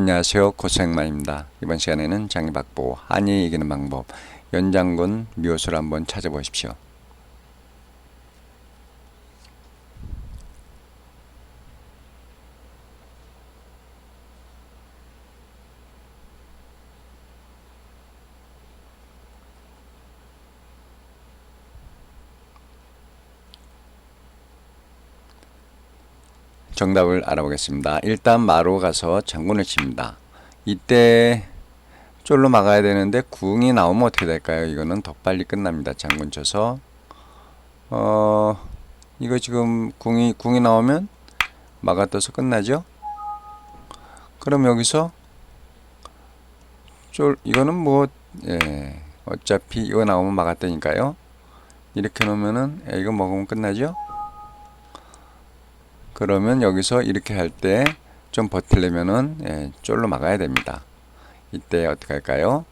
안녕하세요. 고생만입니다. 이번 시간에는 장기박보 한이 이기는 방법 연장군 묘수를 한번 찾아보십시오. 정답을 알아보겠습니다. 일단 마로 가서 장군을 칩니다. 이때 쫄로 막아야 되는데 궁이 나오면 어떻게 될까요? 이거는 더 빨리 끝납니다. 장군 쳐서 어 이거 지금 궁이 궁이 나오면 막아떠서 끝나죠? 그럼 여기서 쫄 이거는 뭐 예, 어차피 이거 나오면 막았다니까요. 이렇게 놓으면은 예, 이거 먹으면 끝나죠? 그러면 여기서 이렇게 할 때 좀 버틸려면은 예, 쫄로 막아야 됩니다. 이때 어떻게 할까요?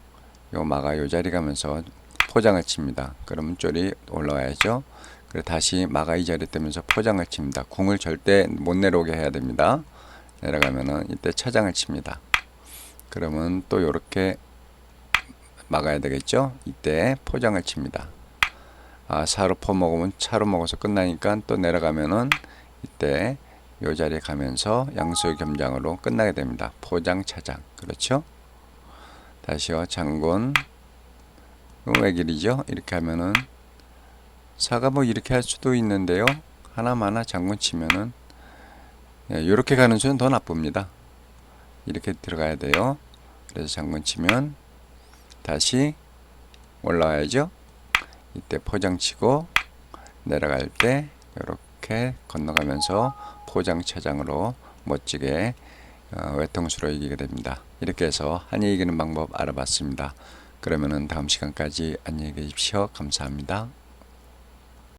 요 막아 요 자리 가면서 포장을 칩니다. 그러면 쫄이 올라와야죠. 그리고 다시 막아 이 자리 뜨면서 포장을 칩니다. 궁을 절대 못 내려오게 해야 됩니다. 내려가면은 이때 차장을 칩니다. 그러면 또 요렇게 막아야 되겠죠? 이때 포장을 칩니다. 아, 사로 퍼 먹으면 차로 먹어서 끝나니까 또 내려가면은 이때 요 자리에 가면서 양수 겸장으로 끝나게 됩니다. 포장 차장. 그렇죠? 다시요. 장군. 왜 길이죠? 이렇게 하면은 사가 뭐 이렇게 할 수도 있는데요. 하나마나 장군 치면은 예, 이렇게 가는 수는 더 나쁩니다. 이렇게 들어가야 돼요. 그래서 장군 치면 다시 올라와야죠. 이때 포장 치고 내려갈 때 이렇게 건너가면서 포장 차장으로 멋지게 어, 외통수로 이기게 됩니다. 이렇게 해서 한이 이기는 방법 알아봤습니다. 그러면은 다음 시간까지 안녕히 계십시오. 감사합니다.